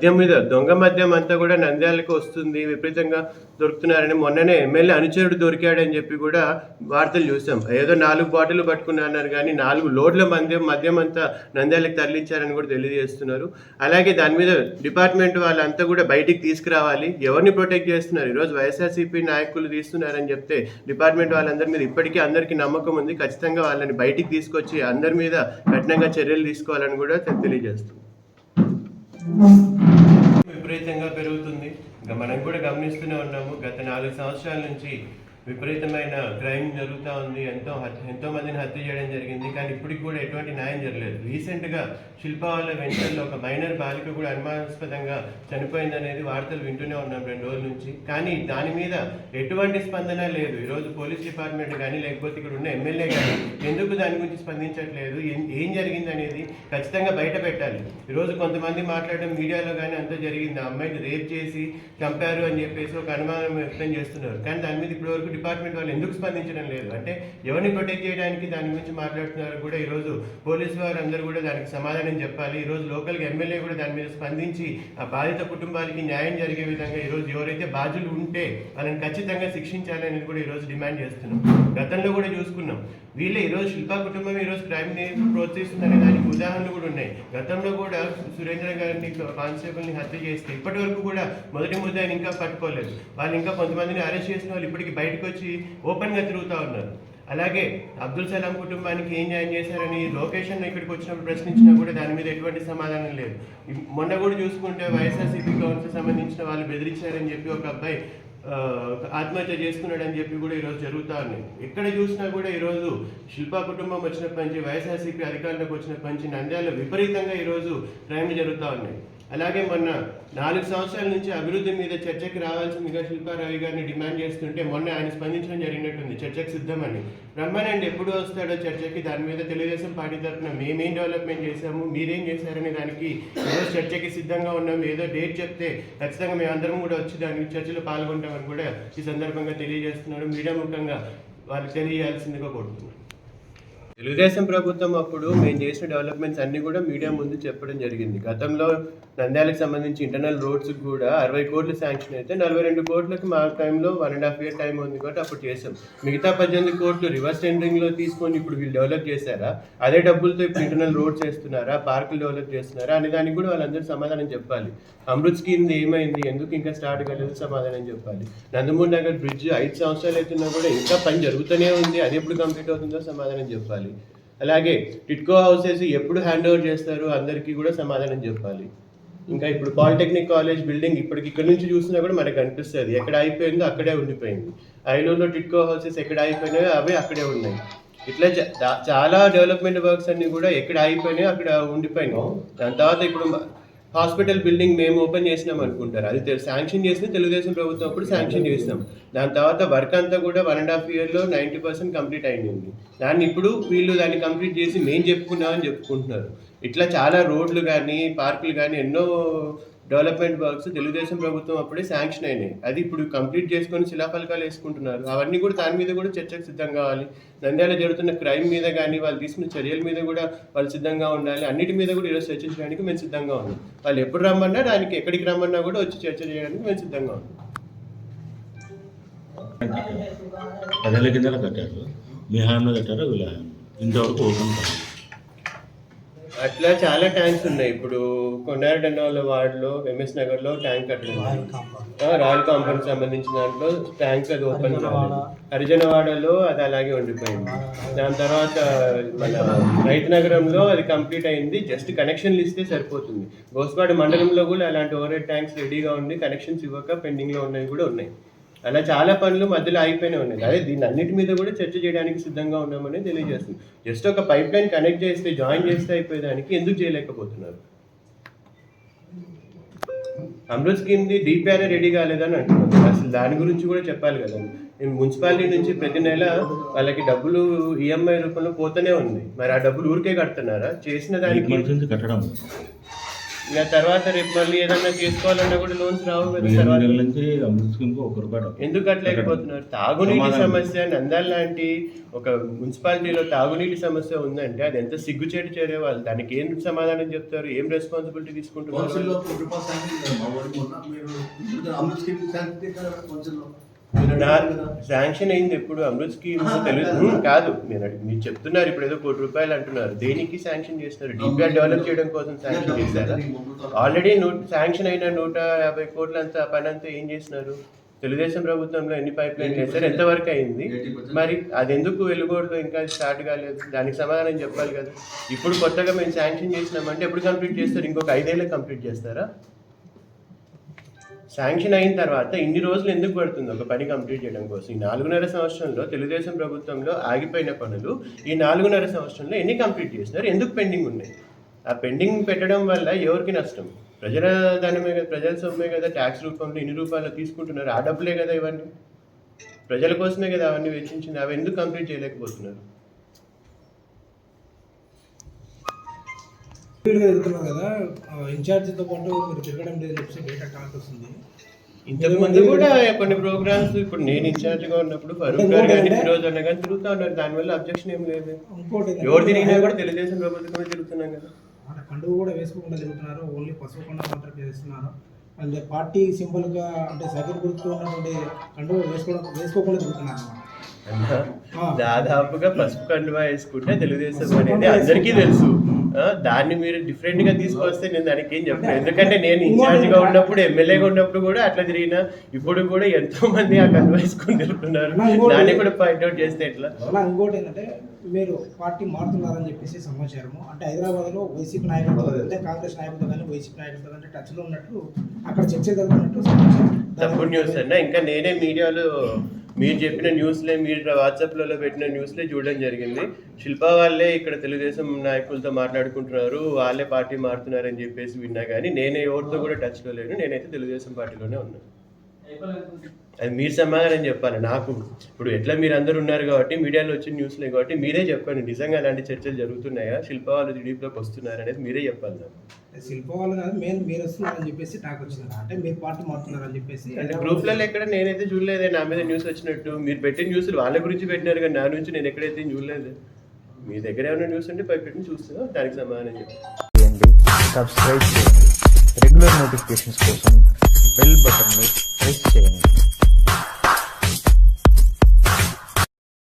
మద్యం మీద దొంగ మద్యం అంతా కూడా నంద్యాలకు వస్తుంది విపరీతంగా దొరుకుతున్నారని మొన్ననే ఎమ్మెల్యే అనుచరుడు దొరికాడని చెప్పి కూడా వార్తలు చూసాం. ఏదో నాలుగు బాటిల్ పట్టుకున్నారు కానీ నాలుగు లోడ్ల మద్యం మద్యం అంతా నంద్యాలకు తరలించారని కూడా తెలియజేస్తున్నారు. అలాగే దాని మీద డిపార్ట్మెంట్ వాళ్ళంతా కూడా బయటికి తీసుకురావాలి. ఎవరిని ప్రొటెక్ట్ చేస్తున్నారు? ఈరోజు వైఎస్ఆర్సీపీ నాయకులు తీస్తున్నారని చెప్తే డిపార్ట్మెంట్ వాళ్ళందరి మీద ఇప్పటికీ అందరికీ నమ్మకం ఉంది. ఖచ్చితంగా వాళ్ళని బయటికి తీసుకొచ్చి అందరి మీద కఠినంగా చర్యలు తీసుకోవాలని కూడా తెలియజేస్తుంది విపరీతంగా పెరుగుతుంది. ఇంకా మనం కూడా గమనిస్తూనే ఉన్నాము గత నాలుగు సంవత్సరాల నుంచి విపరీతమైన క్రైమ్ జరుగుతూ ఉంది. ఎంతో హత్య ఎంతో మందిని హత్య చేయడం జరిగింది. కానీ ఇప్పటికి కూడా ఎటువంటి న్యాయం జరగలేదు. రీసెంట్గా శిల్ప వాళ్ళ వెంటల్లో ఒక మైనర్ బాలిక కూడా అనుమానాస్పదంగా చనిపోయిందనేది వార్తలు వింటూనే ఉన్నాం రెండు రోజుల నుంచి. కానీ దాని మీద ఎటువంటి స్పందన లేదు. ఈరోజు పోలీస్ డిపార్ట్మెంట్ కానీ లేకపోతే ఇక్కడ ఉన్న ఎమ్మెల్యే కానీ ఎందుకు దాని గురించి స్పందించట్లేదు? ఏం- ఏం జరిగింది అనేది ఖచ్చితంగా బయట పెట్టాలి. ఈరోజు కొంతమంది మాట్లాడడం మీడియాలో కానీ అంతా జరిగింది. ఆ అమ్మాయిని రేప్ చేసి చంపారు అని చెప్పేసి ఒక అనుమానం వ్యక్తం చేస్తున్నారు. కానీ దాని మీద ఇప్పటివరకు డిపార్ట్మెంట్ వాళ్ళు ఎందుకు స్పందించడం లేదు? అంటే ఎవరిని ప్రొటెక్ట్ చేయడానికి దాని గురించి మాట్లాడుతున్నారు కూడా ఈరోజు పోలీసు వారు అందరూ కూడా దానికి సమాధానం చెప్పాలి. ఈరోజు లోకల్గా ఎమ్మెల్యే కూడా దాని మీద స్పందించి ఆ బాధిత కుటుంబాలకి న్యాయం జరిగే విధంగా ఈరోజు ఎవరైతే బాధ్యులు ఉంటే వాళ్ళని ఖచ్చితంగా శిక్షించాలని కూడా ఈరోజు డిమాండ్ చేస్తున్నాం. గతంలో కూడా చూసుకున్నాం. వీళ్ళే ఈరోజు శిల్పా కుటుంబం ఈరోజు క్రైమ్ని ప్రోత్సహిస్తుందనే దానికి ఉదాహరణలు కూడా ఉన్నాయి. గతంలో కూడా సురేంద్ర గారిని కానిస్టేబుల్ని హత్య చేస్తే ఇప్పటి వరకు కూడా మొదటి ముద్దాయిని ఇంకా పట్టుకోలేదు. వాళ్ళు ఇంకా కొంతమందిని అరెస్ట్ చేసిన వాళ్ళు ఇప్పటికి బయటకు వచ్చి ఓపెన్గా తిరుగుతూ ఉన్నారు. అలాగే అబ్దుల్ సలాం కుటుంబానికి ఏం న్యాయం చేశారని లొకేషన్ ఇక్కడికి వచ్చినప్పుడు ప్రశ్నించినా కూడా దాని మీద ఎటువంటి సమాధానం లేదు. మొన్న కూడా చూసుకుంటే వైఎస్ఆర్సీపీ కౌన్సిల్ సంబంధించిన వాళ్ళు బెదిరించారని చెప్పి ఒక అబ్బాయి ఆత్మహత్య చేసుకున్నాడని చెప్పి కూడా ఈరోజు జరుగుతా ఉన్నాయి. ఎక్కడ చూసినా కూడా ఈరోజు శిల్పా కుటుంబం వచ్చినప్పటి నుంచి వైఎస్ఆర్సీపీ అధికారులకు వచ్చినప్పటి నుంచి నంద్యాలలో విపరీతంగా ఈరోజు క్రైమ్ జరుగుతూ ఉన్నాయి. అలాగే మొన్న నాలుగు సంవత్సరాల నుంచి అభివృద్ధి మీద చర్చకి రావాల్సిందిగా శిల్పారావి గారిని డిమాండ్ చేస్తుంటే మొన్న ఆయన స్పందించడం జరిగినట్టుంది చర్చకు సిద్ధమని. రమ్మనండి ఎప్పుడు వస్తాడో చర్చకి దాని మీద తెలుగుదేశం పార్టీ తరఫున మేమేం డెవలప్మెంట్ చేశాము మీరేం చేశారనే దానికి ఏదో చర్చకి సిద్ధంగా ఉన్నాం. ఏదో డేట్ చెప్తే ఖచ్చితంగా మేమందరం కూడా వచ్చి దాని చర్చలో పాల్గొంటామని కూడా ఈ సందర్భంగా తెలియజేస్తున్నాడు. మీడియా ముఖంగా వాళ్ళకి తెలియజేయాల్సిందిగా కోరుతున్నాను. తెలుగుదేశం ప్రభుత్వం అప్పుడు మేము చేసిన డెవలప్మెంట్స్ అన్నీ కూడా మీడియా ముందు చెప్పడం జరిగింది. గతంలో నంద్యాలకు సంబంధించి ఇంటర్నల్ రోడ్స్ కూడా అరవై కోట్లు శాంక్షన్ అయితే నలభై రెండు కోట్లకు మా టైంలో one and half year time ఉంది కాబట్టి అప్పుడు చేసాం మిగతా పద్దెనిమిది కోట్లు రివర్స్ టెండరింగ్లో తీసుకొని ఇప్పుడు వీళ్ళు డెవలప్ చేశారా? అదే డబ్బులతో ఇప్పుడు ఇంటర్నల్ రోడ్స్ వేస్తున్నారా? పార్కులు డెవలప్ చేస్తున్నారా? అనే దానికి కూడా వాళ్ళందరూ సమాధానం చెప్పాలి. అమృత్ స్కీమ్ ఏమైంది? ఎందుకు ఇంకా స్టార్ట్ కాలేదు? సమాధానం చెప్పాలి. నందమూరి నగర్ బ్రిడ్జ్ ఐదు సంవత్సరాలు అవుతున్నా కూడా ఇంకా పని జరుగుతూనే ఉంది. అది ఎప్పుడు కంప్లీట్ అవుతుందో సమాధానం చెప్పాలి. అలాగే టిట్కో హౌసెస్ ఎప్పుడు హ్యాండ్ ఓవర్ చేస్తారు అందరికీ కూడా సమాధానం చెప్పాలి. ఇంకా ఇప్పుడు పాలిటెక్నిక్ కాలేజ్ బిల్డింగ్ ఇప్పటికి ఇక్కడ నుంచి చూసినా కూడా మనకు కనిపిస్తుంది ఎక్కడ అయిపోయిందో అక్కడే ఉండిపోయింది. ఐలూరులో టిట్కో హౌసెస్ ఎక్కడ అయిపోయినాయో అవే అక్కడే ఉన్నాయి. ఇట్లా చాలా డెవలప్మెంట్ వర్క్స్ అన్ని కూడా ఎక్కడ అయిపోయినాయో అక్కడ ఉండిపోయినాయి. దాని తర్వాత ఇప్పుడు హాస్పిటల్ బిల్డింగ్ మేము ఓపెన్ చేసినాం అనుకుంటారు. అది శాంక్షన్ చేసిన తెలుగుదేశం ప్రభుత్వం అప్పుడు శాంక్షన్ చేసినాం. దాని తర్వాత వర్క్ అంతా కూడా వన్ అండ్ హాఫ్ ఇయర్లో నైంటీ పర్సెంట్ కంప్లీట్ అయింది. దాన్ని ఇప్పుడు వీళ్ళు దాన్ని కంప్లీట్ చేసి మేము చెప్పుకున్నామని చెప్పుకుంటున్నారు. ఇట్లా చాలా రోడ్లు కానీ పార్కులు కానీ ఎన్నో డెవలప్మెంట్ వర్క్స్ తెలుగుదేశం ప్రభుత్వం అప్పుడే శాంక్షన్ అయినాయి. అది ఇప్పుడు కంప్లీట్ చేసుకొని శిలాఫలకాలు వేసుకుంటున్నారు. అవన్నీ కూడా దాని మీద కూడా చర్చకు సిద్ధం కావాలి. నంద్యాల జరుగుతున్న క్రైమ్ మీద కానీ వాళ్ళు తీసుకున్న చర్యల మీద కూడా వాళ్ళు సిద్ధంగా ఉండాలి. అన్నిటి మీద కూడా ఈరోజు చర్చించడానికి మేము సిద్ధంగా ఉన్నాం. వాళ్ళు ఎప్పుడు రమ్మన్నా దానికి ఎక్కడికి రమ్మన్నా కూడా వచ్చి చర్చ చేయడానికి మేము సిద్ధంగా ఉన్నాం. పదేళ్ళ కింద కట్టారు. మీ హామీలో కట్టారు వీళ్ళ ఇంతవరకు ఓపెన్ కాదు అట్లా చాలా ట్యాంక్స్ ఉన్నాయి. ఇప్పుడు కొన్నారడన్నోళ్ళ వార్డులో ఎంఎస్ నగర్లో ట్యాంక్ ఆ, రాయల్ కాంపౌండ్ సంబంధించిన దాంట్లో ట్యాంక్ అది ఓపెన్ హరిజనవాడలో అది అలాగే ఉండిపోయింది. దాని తర్వాత మన రైతు నగరంలో అది కంప్లీట్ అయింది. జస్ట్ కనెక్షన్లు ఇస్తే సరిపోతుంది. గోస్పాడు మండలంలో కూడా అలాంటి ఓవర్ ట్యాంక్స్ రెడీగా ఉండి కనెక్షన్స్ ఇవ్వక పెండింగ్లో ఉన్నవి కూడా ఉన్నాయి. అలా చాలా పనులు మధ్యలో అయిపోయినా ఉన్నాయి. అదే దీని అన్నిటి మీద కూడా చర్చ చేయడానికి సిద్ధంగా ఉన్నామని తెలియజేస్తుంది. జస్ట్ ఒక పైప్ లైన్ కనెక్ట్ చేస్తే జాయిన్ చేస్తే అయిపోయేదానికి ఎందుకు చేయలేకపోతున్నారు? అమృత్ స్కీమ్ ది డిపిఆర్ రెడీ కాలేదని అంటున్నారు. అసలు దాని గురించి కూడా చెప్పాలి కదా. మున్సిపాలిటీ నుంచి ప్రతి నెల వాళ్ళకి డబ్బులు ఈఎంఐ రూపంలో పోతూనే ఉంది. మరి ఆ డబ్బులు ఊరికే కడుతున్నారా? చేసిన దానికి కట్టడం. ఇంకా తర్వాత రేపు మళ్ళీ ఏదన్నా చేసుకోవాలన్నా కూడా లోన్స్ రావు కదా ఎనిమిది తర్వాత. నెలల నుంచి అమృత్ స్కీమ్కి ఒక రూపాయి డబ్బు. ఎందుకు అట్లేకపోతున్నారు తాగునీటి. సమస్య లాంటి ఒక మున్సిపాలిటీలో తాగునీటి సమస్య ఉందంటే అది ఎంత సిగ్గుచేటు చేరే వాళ్ళు? దానికి ఏం సమాధానం చెప్తారు? ఏం రెస్పాన్సిబిలిటీ తీసుకుంటున్నారు శాంక్షన్ మీరు మీరు అయింది ఎప్పుడు? అమృత్ స్కీమ్ తెలుసు కాదు. అడిగి- మీరు చెప్తున్నారు ఇప్పుడు ఏదో కోటి రూపాయలు అంటున్నారు. దేనికి శాంక్షన్ చేస్తారు డిపిఆర్ డెవలప్ చేయడం కోసం శాంక్షన్ చేశారా? ఆల్రెడీ నూట శాంక్షన్ అయిన నూట యాభై కోట్ల అంతా పని అంతా ఏం చేసినారు తెలుగుదేశం ప్రభుత్వంలో ఎన్ని పైప్ లైన్ చేశారు ఎంతవరకు అయింది? 80%. మరి అది ఎందుకు వెలుగోడుతో ఇంకా స్టార్ట్ కాలేదు. దానికి సమాధానం చెప్పాలి కదా. ఇప్పుడు కొత్తగా మేము శాంక్షన్ చేసినామంటే ఎప్పుడు కంప్లీట్ చేస్తారు? ఇంకొక ఐదేళ్ళకి కంప్లీట్ చేస్తారా? శాంక్షన్ అయిన తర్వాత ఇన్ని రోజులు ఎందుకు పడుతుంది? ఒక పని కంప్లీట్ చేయడం కోసం. ఈ నాలుగున్నర సంవత్సరంలో తెలుగుదేశం ప్రభుత్వంలో ఆగిపోయిన పనులు ఈ నాలుగున్నర సంవత్సరంలో ఎన్ని కంప్లీట్ చేసినారు? ఎందుకు పెండింగ్ ఉన్నాయి? ఆ పెండింగ్ పెట్టడం వల్ల ఎవరికి నష్టం? ప్రజల దానిమే కదా ప్రజల సొమ్మే కదా? ట్యాక్స్ రూపంలో ఇన్ని రూపాయలు తీసుకుంటున్నారు. ఆ డబ్బులే కదా ఇవన్నీ? ప్రజల కోసమే కదా అవన్నీ వెచ్చించింది. అవి ఎందుకు కంప్లీట్ చేయలేకపోతున్నారు? ఎదుగుతున్నారు కదా ఇన్ఛార్జితో పాటు మీరు తిరగడం లేదు చెప్పేసి డేటా టాక్ వస్తుంది. ఇంతకు ముందు కూడా కొన్ని ప్రోగ్రామ్స్ ఇప్పుడు నేను ఇన్ఛార్జ్గా ఉన్నప్పుడు ఫరూక్ గారు కానీ ఫిరోజ్ అన్న కానీ తిరుగుతా ఉన్నారు. దానివల్ల అబ్జెక్షన్ ఏం లేదు. ఇంకోటి ఏంటంటే, ఎవరు తిరిగినా కూడా తెలుగుదేశం ప్రభుత్వమే తిరుగుతున్నాం కదా. అక్కడ కండువు కూడా వేసుకోకుండా తిరుగుతున్నారు. ఓన్లీ పసుపు కొండ మాత్రం చేస్తున్నారు అండ్ పార్టీ సింబల్గా అంటే సైకిల్ గుర్తు ఉన్నటువంటి కండువు వేసుకోవడం వేసుకోకుండా తిరుగుతున్నారు. దాదాపుగా పసుపు కండువా వేసుకుంటే తెలుగుదేశం అనేది అందరికీ తెలుసు. ఆ, దాన్ని మీరు డిఫరెంట్గా తీసుకొస్తే నేను దానికి ఏం చెప్పను. ఎందుకంటే నేను ఇన్ఛార్జ్గా ఉన్నప్పుడు ఎమ్మెల్యేగా ఉన్నప్పుడు కూడా అట్లా తిరిగినా ఇప్పుడు కూడా ఎంతో మంది ఆ కండువా వేసుకుని తిరుగుతున్నారు. దాన్ని కూడా పాయింట్ అవుట్ చేస్తే ఎట్లా? అలా ఇంకోటి ఏంటంటే మీరు పార్టీ మారుతున్నారని చెప్పేసి సమాచారము. అంటే హైదరాబాద్లో వైసీపీ నాయకులతో అంటే కాంగ్రెస్ నాయకులతో కానీ వైసీపీ నాయకులతో కానీ టచ్లో ఉన్నట్టు అక్కడ చర్చ జరుగుతున్నట్టు సమాచారం. తప్పుడు న్యూస్ అన్న ఇంకా నేనే మీడియాలో మీరు చెప్పిన న్యూస్లే మీరు వాట్సాప్లలో పెట్టిన న్యూస్లే చూడడం జరిగింది. శిల్పా వాళ్ళే ఇక్కడ తెలుగుదేశం నాయకులతో మాట్లాడుకుంటున్నారు. వాళ్ళే పార్టీ మారుతున్నారని చెప్పేసి విన్నా కానీ నేనే ఎవరితో కూడా టచ్లో లేను. నేనైతే తెలుగుదేశం పార్టీలోనే ఉన్నాను అది మీరు సమాధానం చెప్పాలి? నాకు ఇప్పుడు ఎట్లా మీరు అందరు ఉన్నారు కాబట్టి మీడియాలో వచ్చిన న్యూస్లే కాబట్టి మీరే చెప్పండి. నిజంగా అలాంటి చర్చలు జరుగుతున్నాయా? శిల్ప వాళ్ళు టీడీపీలోకి వస్తున్నారు అనేది మీరే చెప్పాలి నాకు శిల్ప వాళ్ళు కాదు మెయిన్ మీరు వస్తున్నారని చెప్పేసి టాక్ వచ్చింది. అంటే మీరు పార్టీ మారుతున్నారని చెప్పేసి. అంటే గ్రూప్లలో ఎక్కడ నేనైతే చూడలేదే నా మీద న్యూస్ వచ్చినట్టు. మీరు పెట్టిన న్యూస్లు వాళ్ళ గురించి పెట్టినారు కానీ నా నుంచి నేను ఎక్కడైతే చూడలేదు? మీ దగ్గర ఏమైనా న్యూస్ ఉంటే పై పెట్టి చూస్తున్నా దానికి సమాధానం చెప్పి. చేయండి. సబ్స్క్రైబ్ చేయండి. రెగ్యులర్ నోటిఫికేషన్స్ కోసం బెల్ బటన్ని ప్రెస్ చేయండి